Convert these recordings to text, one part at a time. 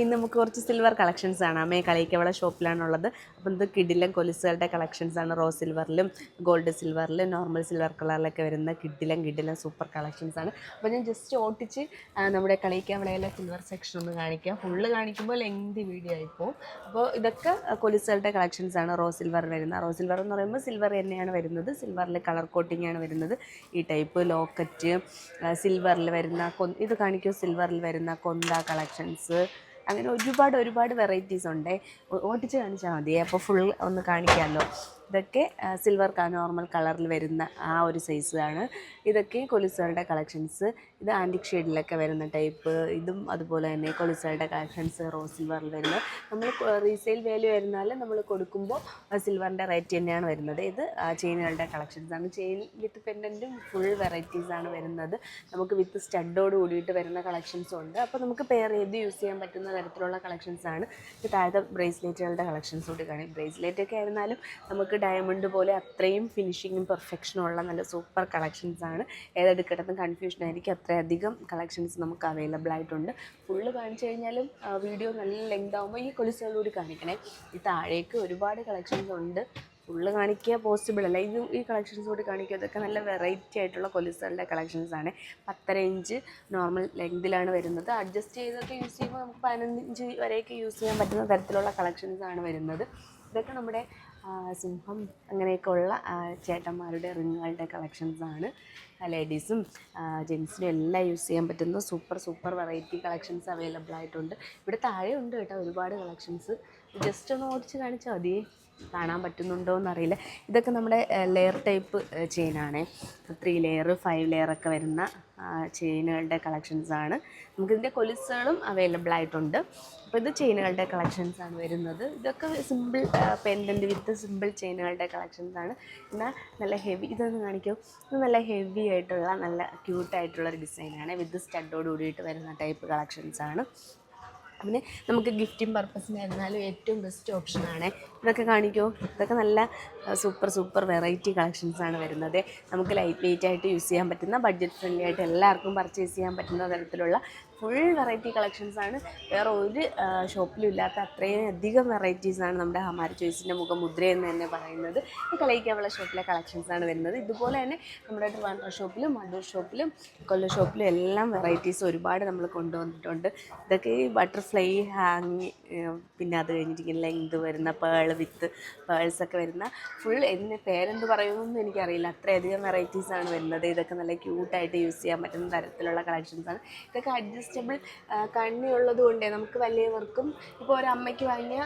ഇന്ന് നമുക്ക് കുറച്ച് സിൽവർ കളക്ഷൻസ് ആണ്. അമ്മയെ കളിക്കവള ഷോപ്പിലാണുള്ളത്. അപ്പം ഇത് കിഡിലും കൊലുസുകളുടെ കളക്ഷൻസ് ആണ്. റോ സിൽവറിലും ഗോൾഡ് സിൽവറിലും നോർമൽ സിൽവർ കളറിലൊക്കെ വരുന്ന കിഡിലും കിഡിലും സൂപ്പർ കളക്ഷൻസ് ആണ്. അപ്പോൾ ഞാൻ ജസ്റ്റ് ഓട്ടിച്ച് നമ്മുടെ കളിക്കവളയിലെ സിൽവർ സെക്ഷൻ ഒന്ന് കാണിക്കാം. ഫുള്ള് കാണിക്കുമ്പോൾ ലെങ്ത് വീഡിയോ ആയിപ്പോൾ അപ്പോൾ ഇതൊക്കെ കൊലുസുകളുടെ കളക്ഷൻസ് ആണ്. റോ സിൽവർ വരുന്ന. റോ സിൽവർ എന്ന് പറയുമ്പോൾ സിൽവർ തന്നെയാണ് വരുന്നത്. സിൽവറിൽ കളർ കോട്ടിംഗ് ആണ് വരുന്നത്. ഈ ടൈപ്പ് ലോക്കറ്റ് സിൽവറിൽ വരുന്ന ഇത് കാണിക്കും. സിൽവറിൽ വരുന്ന കൊന്ത കളക്ഷൻസ് അങ്ങനെ ഒരുപാട് ഒരുപാട് വെറൈറ്റീസ് ഉണ്ട് ഓട്ടിച്ച് കാണിച്ചാൽ മതി അപ്പോൾ ഫുൾ ഒന്ന് കാണിക്കാമല്ലോ ഇതൊക്കെ സിൽവർ നോർമൽ കളറിൽ വരുന്ന ആ ഒരു സൈസാണ് ഇതൊക്കെ കൊലിസറുടെ കളക്ഷൻസ് ഇത് ആന്റിക് ഷെയ്ഡിലൊക്കെ വരുന്ന ടൈപ്പ് ഇതും അതുപോലെ തന്നെ കൊലിസറുടെ കളക്ഷൻസ് റോസ് സിൽവറിൽ വരുന്നത് നമ്മൾ റീസെയിൽ വാല്യൂ വരുന്നാൽ നമ്മൾ കൊടുക്കുമ്പോൾ സിൽവറിന്റെ റേറ്റ് തന്നെയാണ് വരുന്നത്. ഇത് ചെയിനുകളുടെ കളക്ഷൻസ് ആണ്. ചെയിൻ വിത്ത് പെൻഡന്റും ഫുൾ വെറൈറ്റീസ് ആണ് വരുന്നത്. നമുക്ക് വിത്ത് സ്റ്റഡോട് കൂടിയിട്ട് വരുന്ന കളക്ഷൻസും ഉണ്ട്. അപ്പോൾ നമുക്ക് പെയർ ചെയ്ത് യൂസ് ചെയ്യാൻ പറ്റുന്ന തരത്തിലുള്ള കളക്ഷൻസ് ആണ്. താഴത്തെ ബ്രേസ്ലെറ്റുകളുടെ കളക്ഷൻസ് കൂടി കാണും ബ്രേസ്ലെറ്റ് ഒക്കെ ആയിരുന്നാലും നമുക്ക് ഡയമണ്ട് പോലെ അത്രയും ഫിനിഷിങ്ങും പെർഫെക്ഷനും ഉള്ള നല്ല സൂപ്പർ കളക്ഷൻസ് ആണ്. ഏതെടുക്കട്ടെന്ന് കൺഫ്യൂഷൻ ആയിരിക്കും. അത്രയധികം കളക്ഷൻസ് നമുക്ക് അവൈലബിൾ ആയിട്ടുണ്ട്. ഫുള്ള് കാണിച്ചു കഴിഞ്ഞാലും വീഡിയോ നല്ല ലെങ്ത് ആകുമ്പോൾ ഈ കൊലിസുകളിലൂടെ കാണിക്കണേ. ഈ താഴേക്ക് ഒരുപാട് കളക്ഷൻസ് ഉണ്ട്. ഫുള്ള് കാണിക്കുക പോസിബിൾ അല്ല. ഇത് ഈ കളക്ഷൻസ് കൂടി കാണിക്കുക ഇതൊക്കെ നല്ല വെറൈറ്റി ആയിട്ടുള്ള കൊലുസുകളുടെ കളക്ഷൻസ് ആണ്. പത്തര ഇഞ്ച് നോർമൽ ലെങ്തിലാണ് വരുന്നത്. അഡ്ജസ്റ്റ് ചെയ്തൊക്കെ യൂസ് ചെയ്യുമ്പോൾ നമുക്ക് പതിനഞ്ച് വരെയൊക്കെ യൂസ് ചെയ്യാൻ പറ്റുന്ന തരത്തിലുള്ള കളക്ഷൻസ് ആണ് വരുന്നത്. ഇതൊക്കെ നമ്മുടെ സിംഹം അങ്ങനെയൊക്കെ ഉള്ള ആ, ചേട്ടന്മാരുടെ റിങ്ങുകളുടെ കളക്ഷൻസ് ആണ്. ലേഡീസും ജെൻസിനും എല്ലാം യൂസ് ചെയ്യാൻ പറ്റുന്ന super super variety collections available ആയിട്ടുണ്ട്. ഇവിടെ താഴെ ഉണ്ട് കേട്ടോ ഒരുപാട് കളക്ഷൻസ് ജസ്റ്റ് ഒന്ന് ഓടിച്ച് കാണിച്ചാൽ മതി. കാണാൻ പറ്റുന്നുണ്ടോ എന്നറിയില്ല. ഇതൊക്കെ നമ്മുടെ ലെയർ ടൈപ്പ് ചെയിനാണ് ത്രീ ലെയർ ഫൈവ് ലെയർ ഒക്കെ വരുന്ന ചെയിനുകളുടെ കളക്ഷൻസ് ആണ്. നമുക്കിതിന്റെ കൊലുസുകളും അവൈലബിൾ ആയിട്ടുണ്ട്. അപ്പോൾ ഇത് ചെയിനുകളുടെ കളക്ഷൻസ് ആണ് വരുന്നത്. ഇതൊക്കെ സിമ്പിൾ പെൻഡന്റ് വിത്ത് സിമ്പിൾ ചെയിനുകളുടെ കളക്ഷൻസ് ആണ്. എന്നാൽ നല്ല ഹെവി ഇതൊന്ന് കാണിക്കും. ഇത് നല്ല ഹെവി ആയിട്ടുള്ള നല്ല ക്യൂട്ടായിട്ടുള്ള ഒരു ഡിസൈനാണ് വിത്ത് സ്റ്റഡോട് കൂടിയിട്ട് വരുന്ന ടൈപ്പ് കളക്ഷൻസ് ആണ്. പിന്നെ നമുക്ക് ഗിഫ്റ്റിംഗ് പർപ്പസിന് എന്നാലും ഏറ്റവും ബെസ്റ്റ് ഓപ്ഷനാണ് ഇതൊക്കെ കാണിക്കുമോ ഇതൊക്കെ നല്ല സൂപ്പർ സൂപ്പർ വെറൈറ്റി കളക്ഷൻസാണ് വരുന്നത്. നമുക്ക് ലൈറ്റ് വെയിറ്റ് ആയിട്ട് യൂസ് ചെയ്യാൻ പറ്റുന്ന ബഡ്ജറ്റ് ഫ്രണ്ട്ലി ആയിട്ട് എല്ലാവർക്കും പർച്ചേസ് ചെയ്യാൻ പറ്റുന്ന തരത്തിലുള്ള ഫുൾ വെറൈറ്റി കളക്ഷൻസ് ആണ്. വേറെ ഒരു ഷോപ്പിലും ഇല്ലാത്ത അത്രയും അധികം വെറൈറ്റീസ് ആണ് നമ്മുടെ ഹമാരി ചോയ്സിന്റെ മുഖമുദ്ര എന്ന് തന്നെ പറയുന്നത്. കളയിക്കാവുള്ള ഷോപ്പിലെ കളക്ഷൻസ് ആണ് വരുന്നത്. ഇതുപോലെ തന്നെ നമ്മുടെ ട്രിവാൻഡ്ര ഷോപ്പിലും മണ്ണൂർ ഷോപ്പിലും കൊല്ല ഷോപ്പിലും എല്ലാം വെറൈറ്റീസ് ഒരുപാട് നമ്മൾ കൊണ്ടുവന്നിട്ടുണ്ട്. ഇതൊക്കെ ഈ ബട്ടർഫ്ലൈ ഹാങ് പിന്നെ അത് കഴിഞ്ഞിട്ട് ലെങ്ത് വരുന്ന പേൾ വിത്ത് പേൾസ് ഒക്കെ വരുന്ന ഫുൾ എന്ന് പേരെന്ത് പറയുമെന്ന് എനിക്കറിയില്ല. അത്രയധികം വെറൈറ്റീസ് ആണ് വരുന്നത്. ഇതൊക്കെ നല്ല ക്യൂട്ടായിട്ട് യൂസ് ചെയ്യാൻ പറ്റുന്ന തരത്തിലുള്ള കളക്ഷൻസ് ആണ്. ഇതൊക്കെ അഡ്ജസ്റ്റബിൾ കണ്ണിയുള്ളത് കൊണ്ടേ നമുക്ക് വലിയവർക്കും ഇപ്പോൾ ഒരു അമ്മയ്ക്ക് വാങ്ങിയ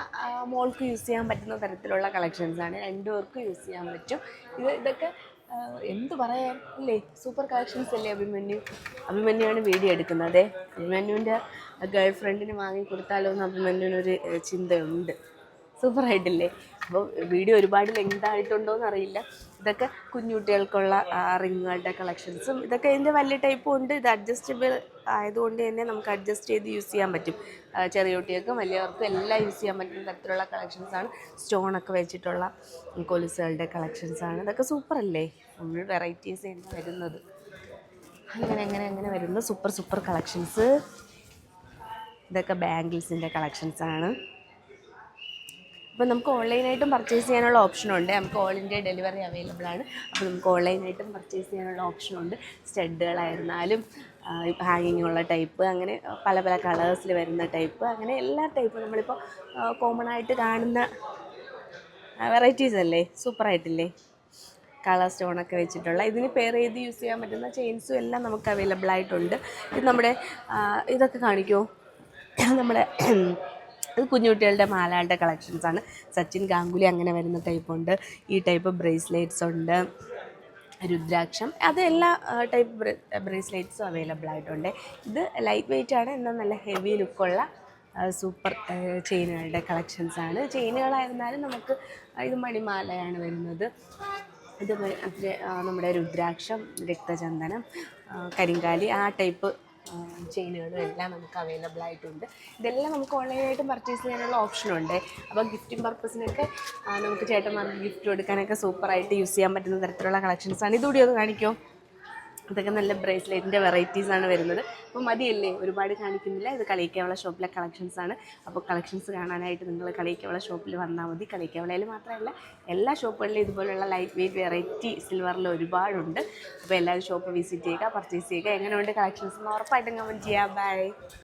മോൾക്ക് യൂസ് ചെയ്യാൻ പറ്റുന്ന തരത്തിലുള്ള കളക്ഷൻസാണ് രണ്ടുപേർക്കും യൂസ് ചെയ്യാൻ പറ്റും. ഇത് ഇതൊക്കെ എന്ത് പറയാൻ അല്ലേ സൂപ്പർ കളക്ഷൻസ് അല്ലേ അഭിമന്യു? അഭിമന്യുവാണ് വീഡിയോ എടുക്കുന്നത്. അഭിമന്യുവിന്റെ ഗേൾ ഫ്രണ്ടിന് വാങ്ങി കൊടുത്താലോ എന്ന് അഭിമന്യുവിനൊരു ചിന്തയുണ്ട്. സൂപ്പർ ആയിട്ടില്ലേ അപ്പോൾ വീഡിയോ ഒരുപാട് ലെങ്ത് ആയിട്ടുണ്ടോ എന്നറിയില്ല ഇതൊക്കെ കുഞ്ഞുകുട്ടികൾക്കുള്ള റിങ്ങുകളുടെ കളക്ഷൻസും ഇതൊക്കെ ഇതിന്റെ വലിയ ടൈപ്പും ഉണ്ട്. ഇത് അഡ്ജസ്റ്റബിൾ ആയതുകൊണ്ട് തന്നെ നമുക്ക് അഡ്ജസ്റ്റ് ചെയ്ത് യൂസ് ചെയ്യാൻ പറ്റും. ചെറിയ കുട്ടികൾക്കും വലിയവർക്കും എല്ലാം യൂസ് ചെയ്യാൻ പറ്റുന്ന തരത്തിലുള്ള കളക്ഷൻസാണ്. സ്റ്റോണൊക്കെ വെച്ചിട്ടുള്ള കൊലുസുകളുടെ കളക്ഷൻസാണ്. ഇതൊക്കെ സൂപ്പർ അല്ലേ ഫുൾ വെറൈറ്റീസ് തന്നെ വരുന്നത്. അങ്ങനെ അങ്ങനെ അങ്ങനെ വരുന്ന സൂപ്പർ സൂപ്പർ കളക്ഷൻസ്. ഇതൊക്കെ ബാംഗിൾസിന്റെ കളക്ഷൻസാണ്. അപ്പോൾ നമുക്ക് ഓൺലൈനായിട്ടും പർച്ചേസ് ചെയ്യാനുള്ള ഓപ്ഷനുണ്ട്. നമുക്ക് ഓൾ ഇന്ത്യ ഡെലിവറി അവൈലബിൾ ആണ്. അപ്പോൾ നമുക്ക് ഓൺലൈനായിട്ടും പർച്ചേസ് ചെയ്യാനുള്ള ഓപ്ഷനുണ്ട്. സ്റ്റഡുകളായിരുന്നാലും ഹാങ്ങിങ് ഉള്ള ടൈപ്പ് അങ്ങനെ പല പല കളേഴ്സിൽ വരുന്ന ടൈപ്പ് അങ്ങനെ എല്ലാ ടൈപ്പും നമ്മളിപ്പോൾ കോമൺ ആയിട്ട് കാണുന്ന വെറൈറ്റീസ് അല്ലേ? സൂപ്പറായിട്ടില്ലേ കളർ സ്റ്റോണൊക്കെ വെച്ചിട്ടുള്ള ഇതിന് പെയർ ചെയ്ത് യൂസ് ചെയ്യാൻ പറ്റുന്ന ചെയിൻസും എല്ലാം നമുക്ക് അവൈലബിൾ ആയിട്ടുണ്ട്. ഇത് നമ്മുടെ ഇതൊക്കെ കാണിക്കുമോ നമ്മുടെ ഇത് കുഞ്ഞുകുട്ടികളുടെ മാലകളുടെ കളക്ഷൻസ് ആണ്. സച്ചിൻ ഗാംഗുലി അങ്ങനെ വരുന്ന ടൈപ്പ് ഉണ്ട്. ഈ ടൈപ്പ് ബ്രേസ്ലെറ്റ്സ് ഉണ്ട്. രുദ്രാക്ഷം അത് എല്ലാ ടൈപ്പ് ബ്രേസ്ലെറ്റ്സും അവൈലബിൾ ആയിട്ടുണ്ട്. ഇത് ലൈറ്റ് വെയിറ്റ് ആണ് എന്നാൽ നല്ല ഹെവി ലുക്കുള്ള സൂപ്പർ ചെയിനുകളുടെ കളക്ഷൻസ് ആണ്. ചെയിനുകളായിരുന്നാലും നമുക്ക് ഇത് മണിമാലയാണ് വരുന്നത്. ഇത് നമ്മുടെ രുദ്രാക്ഷം രക്തചന്ദനം കരിങ്കാലി ആ ടൈപ്പ് ചെയിനുകളും എല്ലാം നമുക്ക് അവൈലബിൾ ആയിട്ടുണ്ട്. ഇതെല്ലാം നമുക്ക് ഓൺലൈനായിട്ടും പർച്ചേസ് ചെയ്യാനുള്ള ഓപ്ഷനുണ്ട് അപ്പോൾ ഗിഫ്റ്റിംഗ് പർപ്പസിനൊക്കെ നമുക്ക് ചേട്ടന്മാർക്ക് ഗിഫ്റ്റ് കൊടുക്കാനൊക്കെ സൂപ്പറായിട്ട് യൂസ് ചെയ്യാൻ പറ്റുന്ന തരത്തിലുള്ള കളക്ഷൻസാണ് ഇതുകൂടി ഒന്ന് കാണിക്കുമോ ഇതൊക്കെ നല്ല ബ്രേസ്ലെറ്റിന്റെ വെറൈറ്റീസ് ആണ് വരുന്നത്. അപ്പോൾ മതിയല്ലേ? ഒരുപാട് കാണിക്കുന്നില്ല. ഇത് കളിക്കവള ഷോപ്പിലെ കളക്ഷൻസ് ആണ്. അപ്പോൾ കളക്ഷൻസ് കാണാനായിട്ട് നിങ്ങൾ കളിക്കവള ഷോപ്പിൽ വന്നാൽ മതി. കളിക്കാവളയിൽ മാത്രമല്ല എല്ലാ ഷോപ്പുകളിലും ഇതുപോലുള്ള ലൈറ്റ് വെയിറ്റ് വെറൈറ്റി സിൽവറിൽ ഒരുപാടുണ്ട്. അപ്പോൾ എല്ലാവരും ഷോപ്പ് വിസിറ്റ് ചെയ്യുക പർച്ചേസ് ചെയ്യുക. എങ്ങനെയുണ്ട് കളക്ഷൻസ് എന്ന് ഉറപ്പായിട്ടും കമന്റ് ചെയ്യുക ബൈ